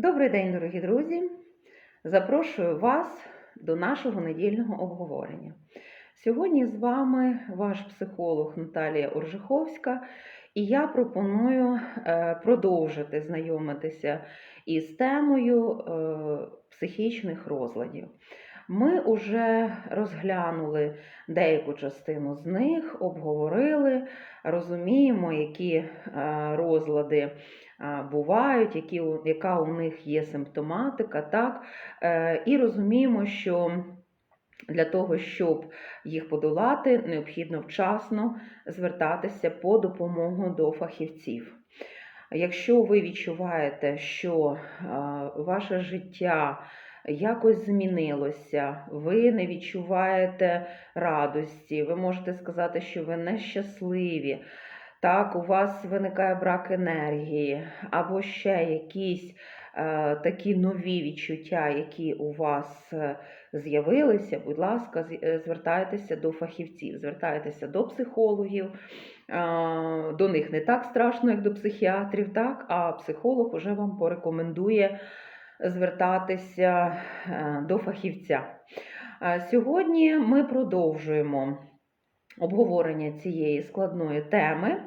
Добрий день, дорогі друзі! Запрошую вас до нашого недільного обговорення. Сьогодні з вами ваш психолог Наталія Оржиховська, і я пропоную е, продовжити знайомитися із темою е, психічних розладів. Ми вже розглянули деяку частину з них, обговорили, розуміємо, які е, розлади бувають, які, яка у них є симптоматика, так? Е, І розуміємо, що для того, щоб їх подолати, необхідно вчасно звертатися по допомогу до фахівців. Якщо ви відчуваєте, що ваше життя якось змінилося, ви не відчуваєте радості, ви можете сказати, що ви нещасливі, так, у вас виникає брак енергії, або ще якісь е, такі нові відчуття, які у вас е, з'явилися, будь ласка, е, звертайтеся до фахівців, звертайтеся до психологів. Е, До них не так страшно, як до психіатрів, так, а психолог уже вам порекомендує звертатися е, до фахівця. Сьогодні ми продовжуємо обговорення цієї складної теми.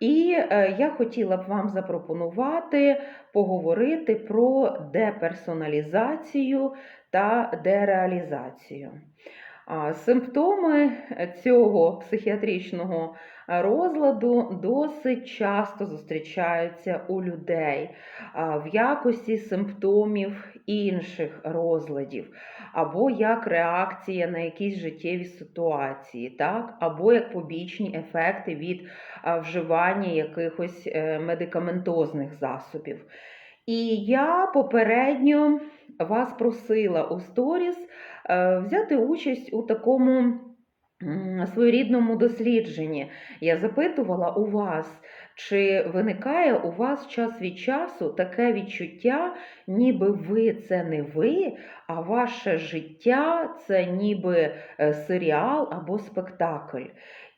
І е, я хотіла б вам запропонувати поговорити про деперсоналізацію та дереалізацію. Симптоми цього психіатричного розладу досить часто зустрічаються у людей в якості симптомів інших розладів, або як реакція на якісь життєві ситуації, так? або як побічні ефекти від вживання якихось е, медикаментозних засобів. І я попередньо вас просила у сторіс взяти участь у такому своєрідному дослідженні. Я запитувала у вас, чи виникає у вас час від часу таке відчуття, ніби ви це не ви, а ваше життя це ніби е, серіал або спектакль.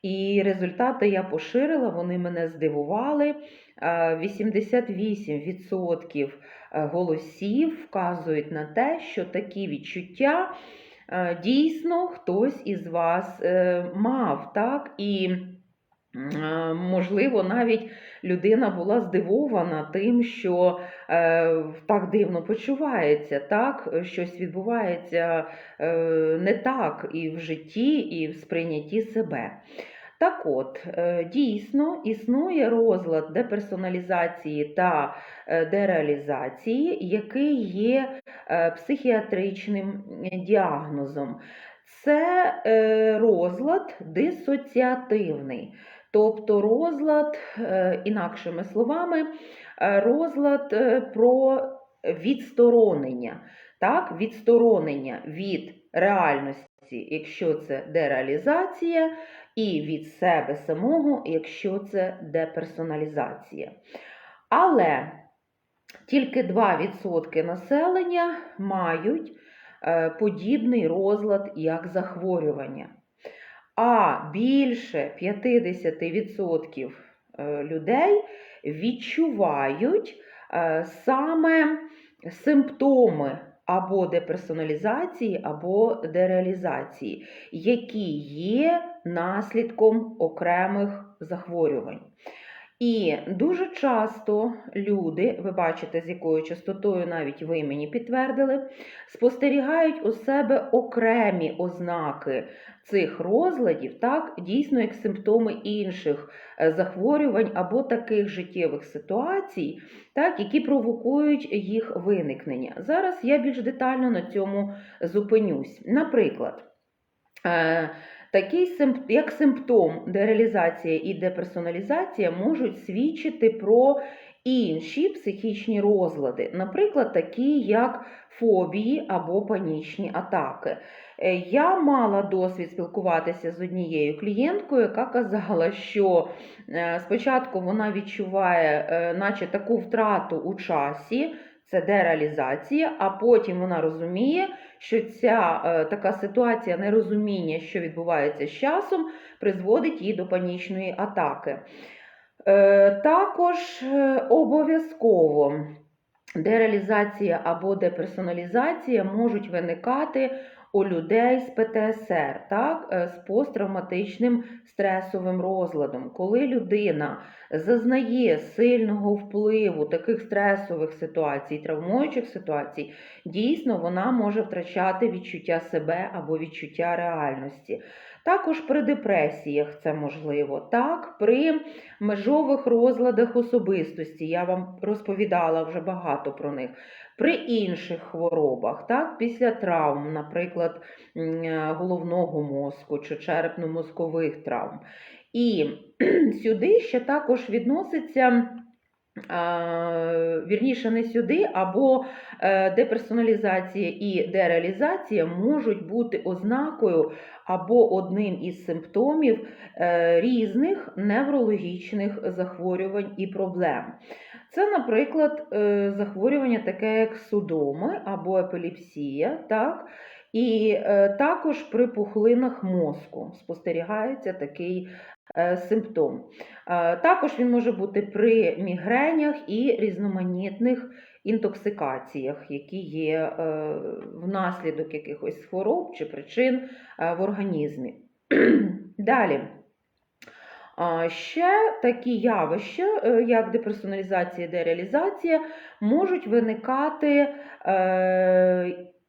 І результати я поширила, вони мене здивували. Е, 88% голосів вказують на те, що такі відчуття е, дійсно хтось із вас е, мав, так? І Е, Можливо, навіть людина була здивована тим, що е, так дивно почувається, так? щось відбувається е, не так і в житті, і в сприйнятті себе. Так от, е, дійсно існує розлад деперсоналізації та е, дереалізації, який є е, психіатричним діагнозом. Це розлад дисоціативний. Тобто розлад, інакшими словами, розлад про відсторонення, так? відсторонення від реальності, якщо це дереалізація, і від себе самого, якщо це деперсоналізація. Але тільки 2% населення мають е, подібний розлад як захворювання. А більше 50% е, людей відчувають е, саме симптоми або деперсоналізації, або дереалізації, які є наслідком окремих захворювань. І дуже часто люди, ви бачите, з якою частотою навіть ви мені підтвердили, спостерігають у себе окремі ознаки цих розладів, так, дійсно як симптоми інших е, захворювань або таких життєвих ситуацій, так, які провокують їх виникнення. Зараз я більш детально на цьому зупинюсь. Наприклад, е, Такий як симптом дереалізація і деперсоналізація можуть свідчити про інші психічні розлади, наприклад, такі як фобії або панічні атаки. Е, Я мала досвід спілкуватися з однією клієнткою, яка казала, що е, спочатку вона відчуває, е, наче таку втрату у часі. Це дереалізація, а потім вона розуміє, що ця е, така ситуація нерозуміння, що відбувається з часом, призводить її до панічної атаки. Е, також е, обов'язково дереалізація або деперсоналізація можуть виникати у людей з ПТСР, так, е, з посттравматичним стресовим розладом, коли людина зазнає сильного впливу таких стресових ситуацій, травмуючих ситуацій, дійсно вона може втрачати відчуття себе або відчуття реальності. Також при депресіях це можливо, так, при межових розладах особистості, я вам розповідала вже багато про них. При інших хворобах, так, після травм, наприклад, е, головного мозку чи черепно-мозкових травм. І сюди ще також відноситься. Вірніше не сюди, або е, деперсоналізація і дереалізація можуть бути ознакою або одним із симптомів е, різних неврологічних захворювань і проблем. Це, наприклад, е, захворювання таке, як судоми або епілепсія, так? І е, також при пухлинах мозку спостерігається такий е, симптом. Е, Також він може бути при мігренях і різноманітних інтоксикаціях, які є внаслідок якихось хвороб чи причин в організмі. Далі. Ще такі явища, як деперсоналізація і дереалізація, можуть виникати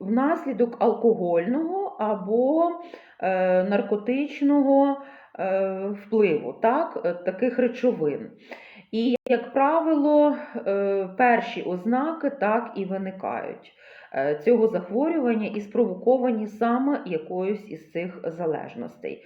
внаслідок алкогольного або е, наркотичного е, впливу так, е, таких речовин. І, як правило, е, перші ознаки так і виникають е, цього захворювання і спровоковані саме якоюсь із цих залежностей.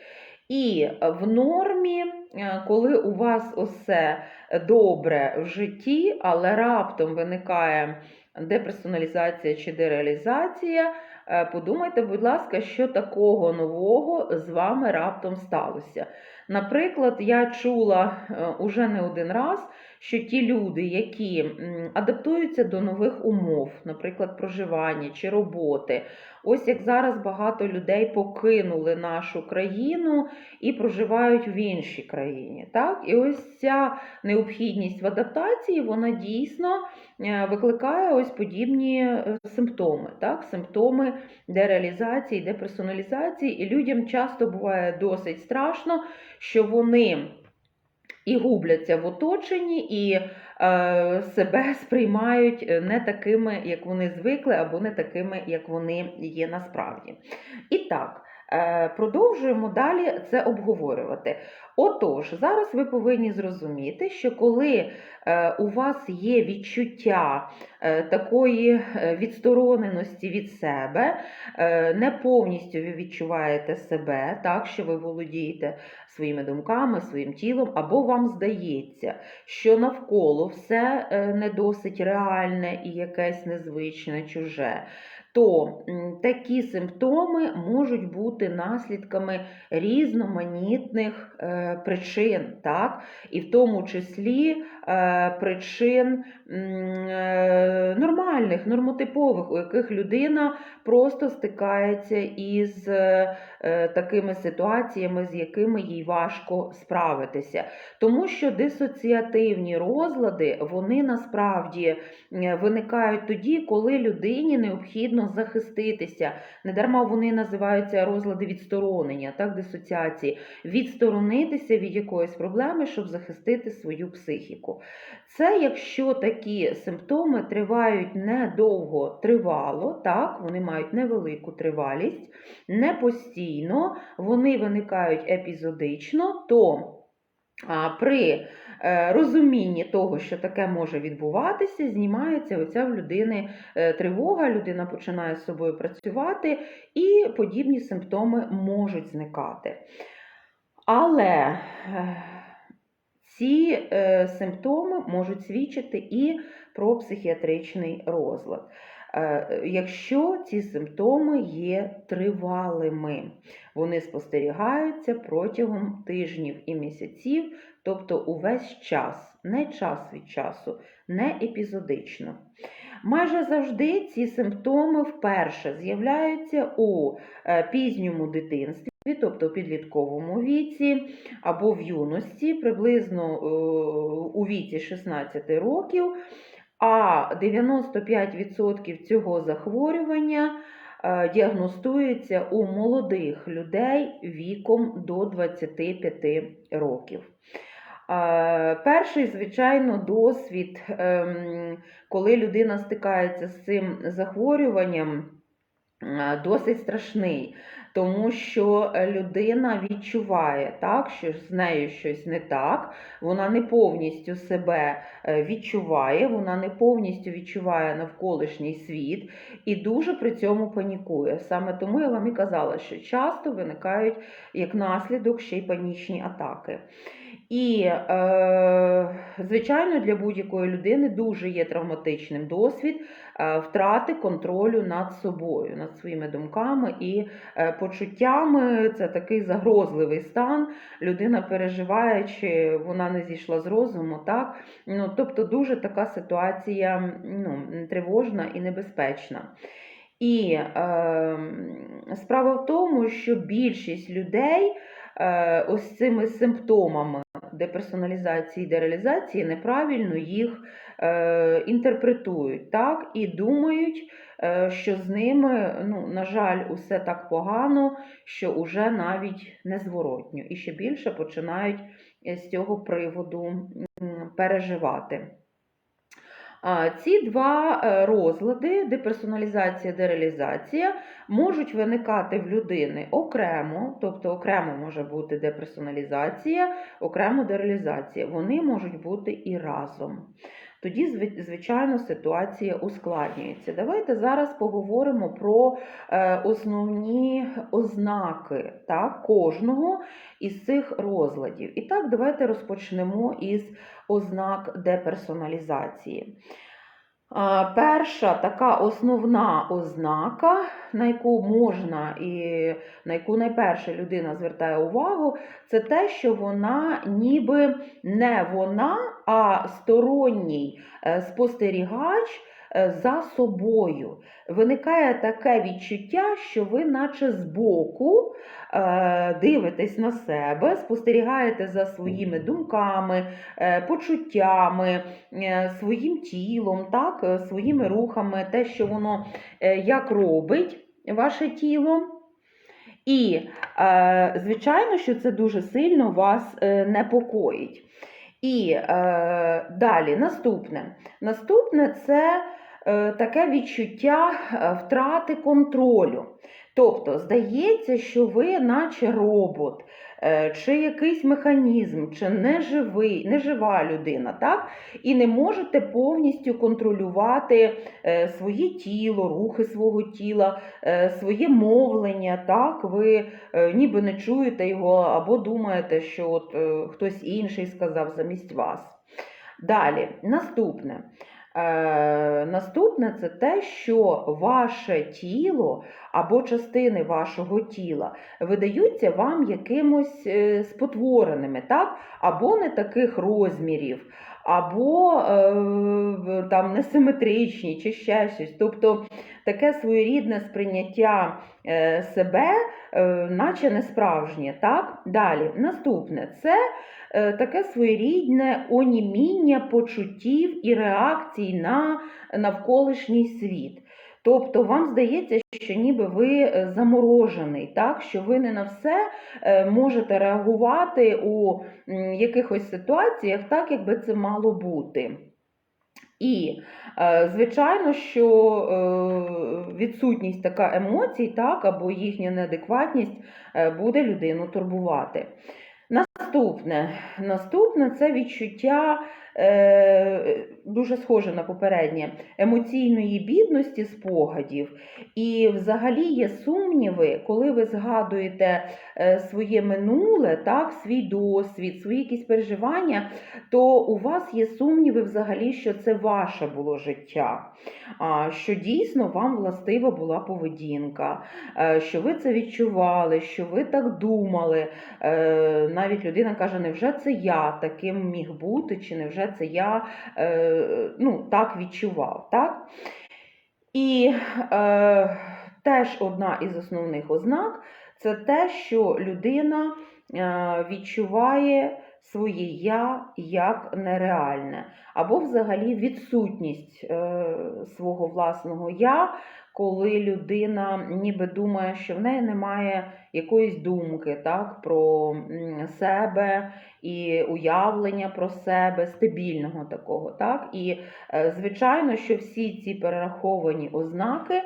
І в нормі, е, коли у вас усе добре в житті, але раптом виникає деперсоналізація чи дереалізація, е, подумайте, будь ласка, що такого нового з вами раптом сталося. Наприклад, я чула е, уже не один раз, що ті люди, які адаптуються до нових умов, наприклад, проживання чи роботи, ось як зараз багато людей покинули нашу країну і проживають в іншій країні. Так? І ось ця необхідність в адаптації, вона дійсно е, викликає ось подібні е, симптоми, так? симптоми дереалізації, деперсоналізації, і людям часто буває досить страшно, що вони і губляться в оточенні, і е, себе сприймають не такими, як вони звикли, або не такими, як вони є насправді. І так. Е, Продовжуємо далі це обговорювати. Отож, зараз ви повинні зрозуміти, що коли е, у вас є відчуття е, такої відстороненості від себе, не повністю ви відчуваєте себе, так, що ви володієте своїми думками, своїм тілом, або вам здається, що навколо все не досить реальне і якесь незвичне, чуже. То такі симптоми можуть бути наслідками різноманітних е, причин, так? і в тому числі е, причин е, нормальних, нормотипових, у яких людина просто стикається із такими ситуаціями, з якими їй важко справитися. Тому що дисоціативні розлади, вони насправді виникають тоді, коли людині необхідно захиститися. Недарма вони називаються розлади відсторонення, так, дисоціації, відсторонитися від якоїсь проблеми, щоб захистити свою психіку. Це якщо такі симптоми тривають недовго тривало, так, вони мають невелику тривалість, не постійно, вони виникають епізодично, то при розумінні того, що таке може відбуватися, знімається оця в людини е, тривога, людина починає з собою працювати, і подібні симптоми можуть зникати. Але е, ці е, симптоми можуть свідчити і про психіатричний розлад. Е, Якщо ці симптоми є тривалими, вони спостерігаються протягом тижнів і місяців, тобто увесь час, не час від часу, не епізодично. Майже завжди ці симптоми вперше з'являються у е, пізньому дитинстві, тобто у підлітковому віці або в юності, приблизно е, у віці 16 років. а 95% цього захворювання е, діагностується у молодих людей віком до 25 років. Перший, звичайно, досвід, ем, коли людина стикається з цим захворюванням, е, досить страшний, тому що людина відчуває, так, що з нею щось не так, вона не повністю себе е, відчуває, вона не повністю відчуває навколишній світ і дуже при цьому панікує. Саме тому я вам і казала, що часто виникають як наслідок ще й панічні атаки. І, е, звичайно, для будь-якої людини дуже є травматичним досвід е, втрати контролю над собою, над своїми думками і е, почуттями. Це такий загрозливий стан. Людина переживає, чи вона не зійшла з розуму. Так? Ну, тобто дуже така ситуація ну, тривожна і небезпечна. І е, справа в тому, що більшість людей ось цими симптомами деперсоналізації, дереалізації неправильно їх е, інтерпретують так, і думають, е, що з ними, ну, на жаль, усе так погано, що уже навіть незворотньо. І ще більше починають е, з цього приводу переживати. Ці два е, розлади деперсоналізація, дереалізація можуть виникати в людини окремо, тобто окремо може бути деперсоналізація, окремо дереалізація. Вони можуть бути і разом. Тоді, звичайно, ситуація ускладнюється. Давайте зараз поговоримо про е, основні ознаки так, кожного із цих розладів. І так, давайте розпочнемо із ознак деперсоналізації. Перша така основна ознака, на яку можна і на яку найперше людина звертає увагу, це те, що вона ніби не вона, а сторонній е, спостерігач за собою. Виникає таке відчуття, що ви, наче збоку, е, дивитесь на себе, спостерігаєте за своїми думками, е, почуттями, е, своїм тілом, так, е, своїми рухами, те, що воно е, як робить ваше тіло. І, е, звичайно, що це дуже сильно вас е, непокоїть. І е, далі, наступне. Наступне це е, таке відчуття е, втрати контролю. Тобто, здається, що ви, наче робот, чи якийсь механізм, чи неживий, нежива людина, так? і не можете повністю контролювати е, своє тіло, рухи свого тіла, е, своє мовлення. так? Ви е, ніби не чуєте його або думаєте, що от, е, хтось інший сказав замість вас. Далі, наступне. Е, наступне це те, що ваше тіло або частини вашого тіла видаються вам якимось е, спотвореними, так? або не таких розмірів, або е, там несиметричні, чи ще щось. Тобто таке своєрідне сприйняття е, себе, е, наче не справжнє. Так? Далі, наступне це таке своєрідне оніміння почуттів і реакцій на навколишній світ. Тобто вам здається, що ніби ви е, заморожений, так? що ви не на все е, можете реагувати у якихось ситуаціях так, якби це мало бути. І, е, звичайно, що відсутність така емоцій, так, або їхня неадекватність буде людину турбувати. Наступне, наступне це відчуття е, дуже схоже на попереднє емоційної бідності спогадів. І взагалі є сумніви, коли ви згадуєте е, своє минуле, так, свій досвід, свої якісь переживання, то у вас є сумніви взагалі, що це ваше було життя, що дійсно вам властива була поведінка, е, що ви це відчували, що ви так думали. Е, Навіть людина каже, невже це я таким міг бути, чи невже це я е, ну, так відчував. Так? І е, теж одна із основних ознак це те, що людина е, відчуває своє я як нереальне, або взагалі відсутність е, свого власного я, коли людина ніби думає, що в неї немає якоїсь думки так, про себе і уявлення про себе, стабільного такого. Так? І е, звичайно, що всі ці перераховані ознаки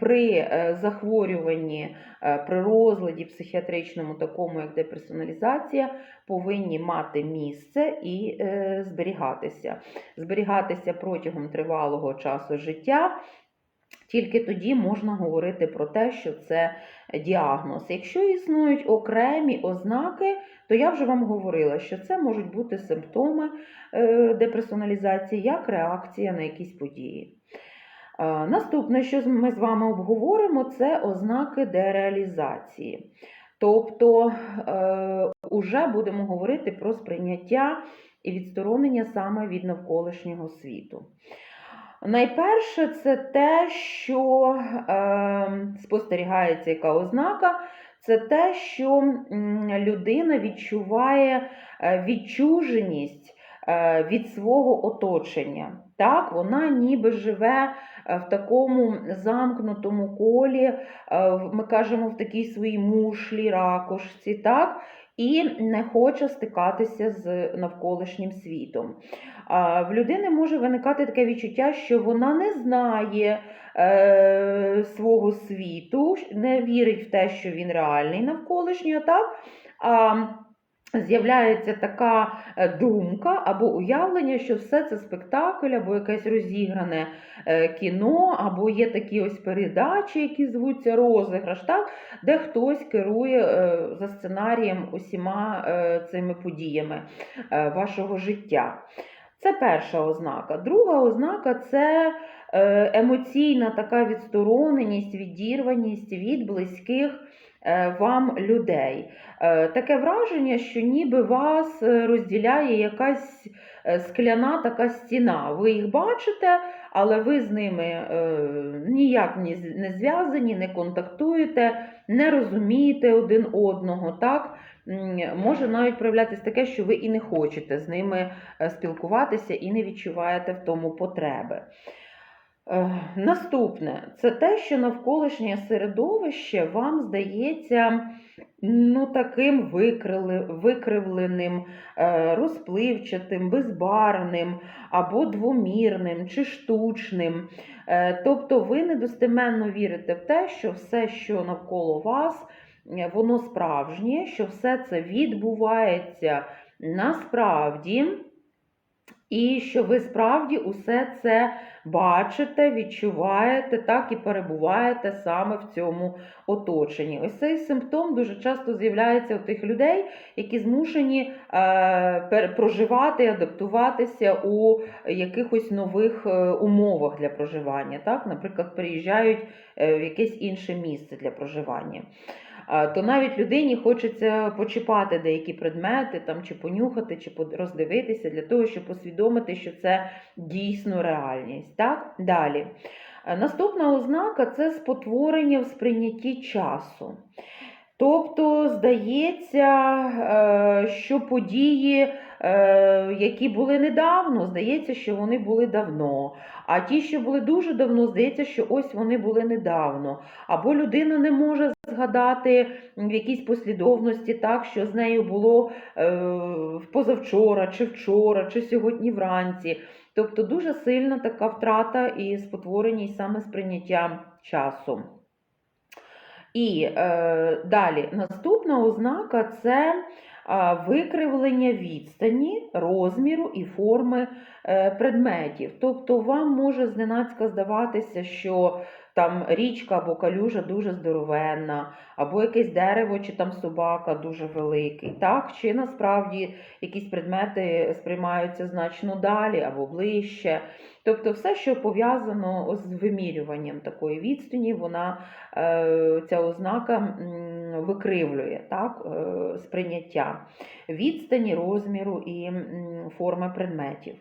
при е, захворюванні, е, при розладі психіатричному, такому як деперсоналізація, повинні мати місце і зберігатися. Зберігатися протягом тривалого часу життя. Тільки тоді можна говорити про те, що це діагноз. Якщо існують окремі ознаки, то я вже вам говорила, що це можуть бути симптоми е, деперсоналізації як реакція на якісь події. Е, Наступне, що ми з вами обговоримо, це ознаки дереалізації. Тобто, е, уже будемо говорити про сприйняття і відсторонення саме від навколишнього світу. Найперше, це те, що е, спостерігається яка ознака, це те, що людина відчуває е, відчуженість е, від свого оточення. Так, вона ніби живе е, в такому замкнутому колі, ми кажемо в такій своїй мушлі, ракушці, так, і не хоче стикатися з навколишнім світом. В людини може виникати таке відчуття, що вона не знає е, свого світу, не вірить в те, що він реальний навколишнього, так? А з'являється така е, думка або уявлення, що все це спектакль, або якесь розігране е, кіно, або є такі ось передачі, які звуться розіграш, так? де хтось керує за сценарієм усіма цими подіями вашого життя. Це перша ознака. Друга ознака це е, емоційна така відстороненість, відірваність від близьких е, вам людей. Е, Таке враження, що ніби вас розділяє якась скляна така стіна. Ви їх бачите, але ви з ними ніяк не зв'язані, не контактуєте, не розумієте один одного. Так? Може навіть проявлятися таке, що ви і не хочете з ними е, спілкуватися і не відчуваєте в тому потреби. Е, Наступне це те, що навколишнє середовище вам здається ну, таким викривленим, е, розпливчатим, безбарвним або двомірним чи штучним. Тобто ви недостеменно вірите в те, що все, що навколо вас, воно справжнє, що все це відбувається насправді. І що ви справді усе це бачите, відчуваєте, так і перебуваєте саме в цьому оточенні. Ось цей симптом дуже часто з'являється у тих людей, які змушені е, проживати, адаптуватися у якихось нових е, умовах для проживання. Так? Наприклад, переїжджають е, в якесь інше місце для проживання. То навіть людині хочеться почіпати деякі предмети, там, чи понюхати, чи роздивитися для того, щоб усвідомити, що це дійсно реальність. Так? Далі. Е, Наступна ознака це спотворення в сприйнятті часу. Тобто, здається, е, що події, е, які були недавно, здається, що вони були давно. А ті, що були дуже давно, здається, що ось вони були недавно. Або людина не може згадати в якійсь послідовності так, що з нею було е, позавчора, чи вчора, чи сьогодні вранці. Тобто дуже сильна така втрата і спотвореність саме сприйняття часу. І е, далі наступна ознака це викривлення відстані, розміру і форми е, предметів. Тобто вам може зненацька здаватися, що там річка або калюжа дуже здоровенна, або якесь дерево чи там собака дуже великий. Так? Чи насправді якісь предмети сприймаються значно далі або ближче. Тобто все, що пов'язано з вимірюванням такої відстані, вона е, ця ознака викривлює так, е, сприйняття відстані, розміру і форми предметів.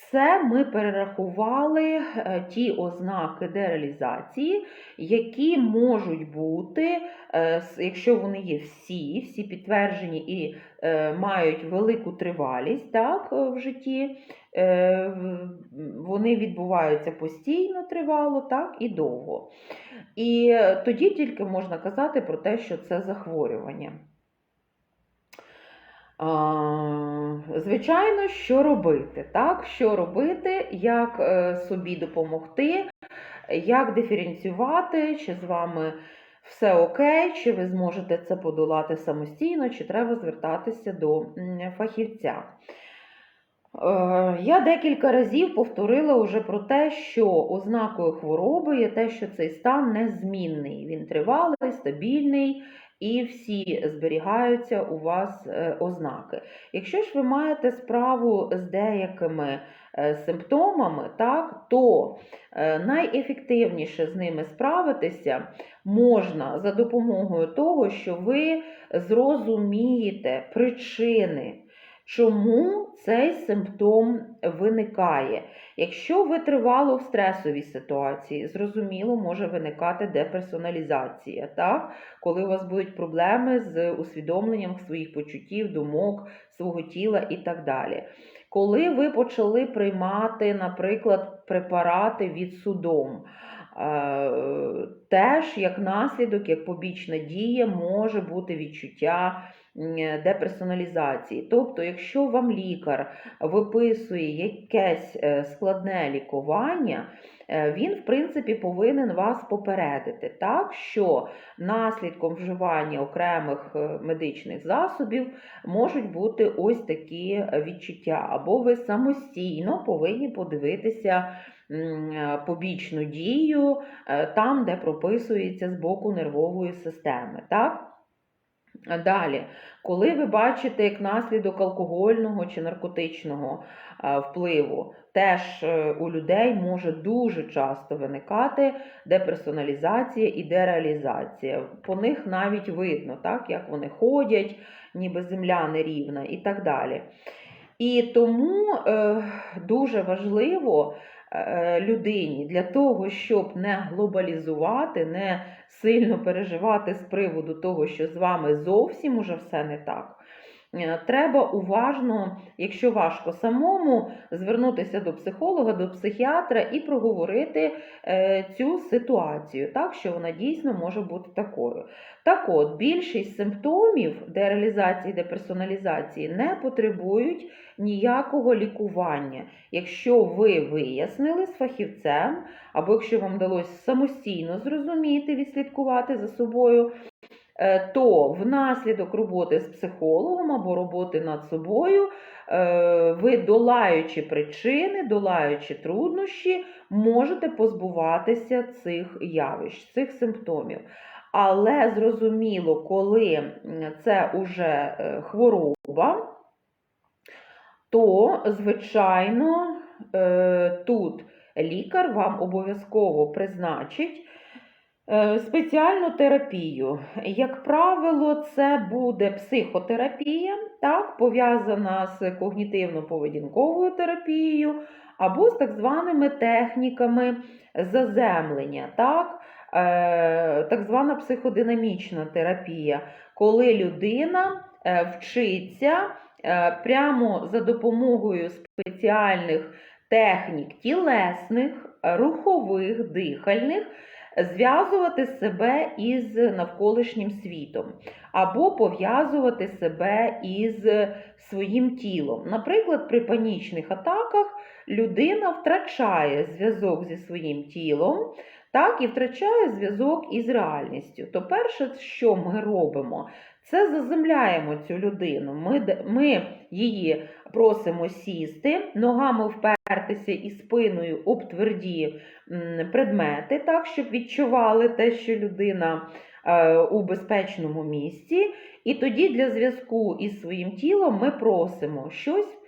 Це ми перерахували е, ті ознаки дереалізації, які можуть бути, е, якщо вони є всі, всі підтверджені і е, мають велику тривалість так, в житті, вони відбуваються постійно тривало, так і довго. І тоді тільки можна казати про те, що це захворювання. Звичайно, що робити? Так? Що робити, як е, собі допомогти, як диференціювати, чи з вами все окей, чи ви зможете це подолати самостійно, чи треба звертатися до фахівця. Е, Я декілька разів повторила вже про те, що ознакою хвороби є те, що цей стан незмінний. Він тривалий, стабільний, і всі зберігаються у вас е, ознаки. Якщо ж ви маєте справу з деякими е, симптомами, так, то е, найефективніше з ними справитися можна за допомогою того, що ви зрозумієте причини. Чому цей симптом виникає? Якщо ви тривало в стресовій ситуації, зрозуміло, може виникати деперсоналізація, так? коли у вас будуть проблеми з усвідомленням своїх почуттів, думок, свого тіла і так далі. Коли ви почали приймати, наприклад, препарати від судом, е, теж як наслідок, як побічна дія, може бути відчуття деперсоналізації. Тобто, якщо вам лікар виписує якесь е, складне лікування, е, він, в принципі, повинен вас попередити, так, що наслідком вживання окремих е, медичних засобів можуть бути ось такі е, відчуття, або ви самостійно повинні подивитися е, побічну дію е, там, де прописується з боку нервової системи. Так? Далі, коли ви бачите як наслідок алкогольного чи наркотичного впливу, теж е, у людей може дуже часто виникати деперсоналізація і дереалізація. По них навіть видно, так, як вони ходять, ніби земля нерівна і так далі. І тому е, дуже важливо людині для того, щоб не глобалізувати, не сильно переживати з приводу того, що з вами зовсім уже все не так. Е, Треба уважно, якщо важко самому, звернутися до психолога, до психіатра і проговорити е, цю ситуацію, так що вона дійсно може бути такою. Так от, більшість симптомів дереалізації, деперсоналізації не потребують ніякого лікування. Якщо ви вияснили з фахівцем, або якщо вам вдалося самостійно зрозуміти, відслідкувати за собою, то внаслідок роботи з психологом або роботи над собою, е, ви, долаючи причини, долаючи труднощі, можете позбуватися цих явищ, цих симптомів. Але зрозуміло, коли це уже е, хвороба, то, звичайно, е, тут лікар вам обов'язково призначить е, спеціальну терапію. Як правило, це буде психотерапія, так, пов'язана з когнітивно-поведінковою терапією або з так званими техніками заземлення, так, е, так звана психодинамічна терапія, коли людина е, вчиться е, прямо за допомогою спеціальних технік тілесних, рухових, дихальних, зв'язувати себе із навколишнім світом, або пов'язувати себе із своїм тілом. Наприклад, при панічних атаках людина втрачає зв'язок зі своїм тілом, так і втрачає зв'язок із реальністю. То перше, що ми робимо, це заземляємо цю людину. Ми, ми її просимо сісти, ногами впертися і спиною об тверді предмети, так, щоб відчували те, що людина е, у безпечному місці. І тоді для зв'язку із своїм тілом ми просимо щось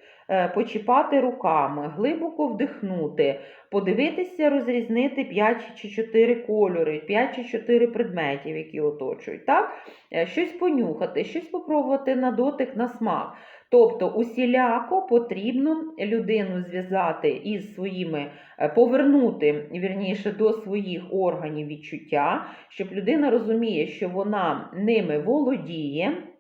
почіпати руками, глибоко вдихнути, подивитися, розрізнити 5 чи 4 кольори, 5 чи 4 предметів, які оточують. Так? Е, Щось понюхати, щось попробувати на дотик, на смак. Тобто усіляко потрібно людину зв'язати із своїми, е, повернути вірніше до своїх органів відчуття, щоб людина розуміє, що вона ними володіє, е,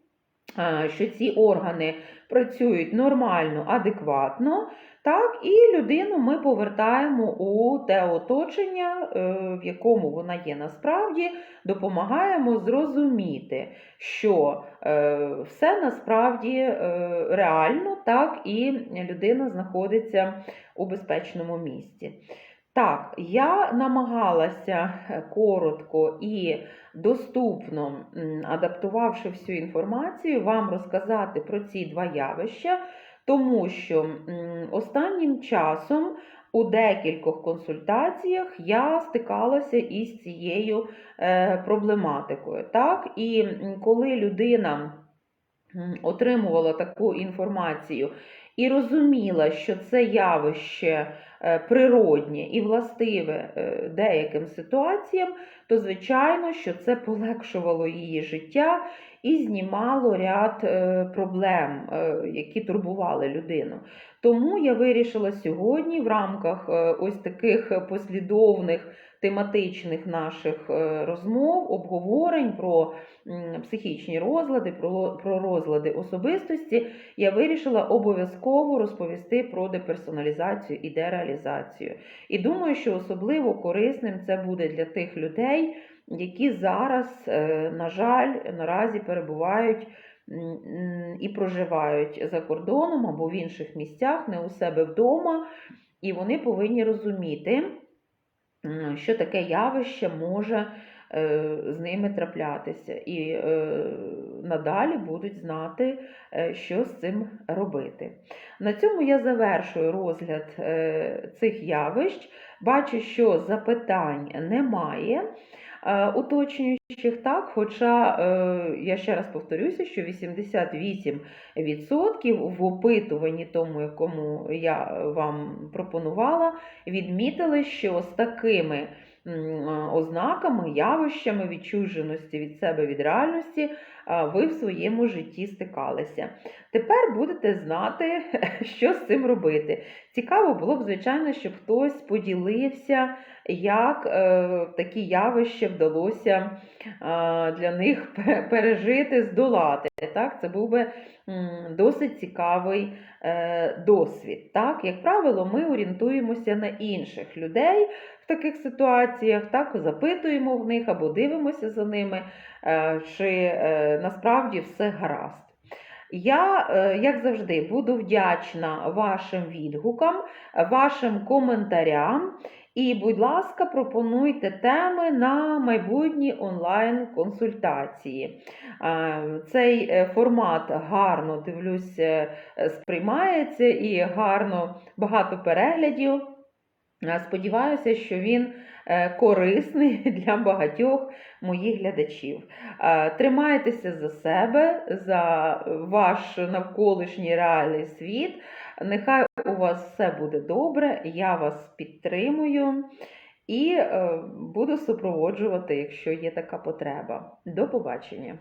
що ці органи працюють нормально, адекватно. Так, і людину ми повертаємо у те оточення, е, в якому вона є насправді, допомагаємо зрозуміти, що е, все насправді е, реально, так, і людина знаходиться у безпечному місці. Так, я намагалася е, коротко і доступно, адаптувавши всю інформацію, вам розказати про ці два явища, тому що останнім часом у декількох консультаціях я стикалася із цією е, проблематикою. Так? І коли людина отримувала таку інформацію і розуміла, що це явище е, природнє і властиве е, деяким ситуаціям, то звичайно, що це полегшувало її життя і знімало ряд е, проблем, які турбували людину. Тому я вирішила сьогодні в рамках ось таких послідовних тематичних наших е, розмов, обговорень про психічні розлади, про, розлади особистості, я вирішила обов'язково розповісти про деперсоналізацію і дереалізацію. І думаю, що особливо корисним це буде для тих людей, які зараз, е, на жаль, наразі перебувають і проживають за кордоном або в інших місцях, не у себе вдома, і вони повинні розуміти, що таке явище може е, з ними траплятися, і е, надалі будуть знати, е, що з цим робити. На цьому я завершую розгляд цих явищ. Бачу, що запитань немає. Е, Уточнюючих так, хоча е, я ще раз повторюся, що 88% в опитуванні тому, якому я вам пропонувала, відмітили, що з такими ознаками, явищами відчуженості від себе від реальності ви в своєму житті стикалися. Тепер будете знати, що з цим робити. Цікаво було б, звичайно, щоб хтось поділився, як е, такі явища вдалося для них пережити, здолати. Так? Це був би досить цікавий е, досвід. Так? Як правило, ми орієнтуємося на інших людей в таких ситуаціях, так? запитуємо в них або дивимося за ними, е, чи насправді все гаразд. Я, е, як завжди, буду вдячна вашим відгукам, вашим коментарям. І, будь ласка, пропонуйте теми на майбутні онлайн-консультації. Е, Цей е, формат гарно дивлюсь, сприймається і гарно багато переглядів. Сподіваюся, що він корисний для багатьох моїх глядачів. Е, Тримайтеся за себе, за ваш навколишній реальний світ. Нехай у вас все буде добре, я вас підтримую і е, буду супроводжувати, якщо є така потреба. До побачення!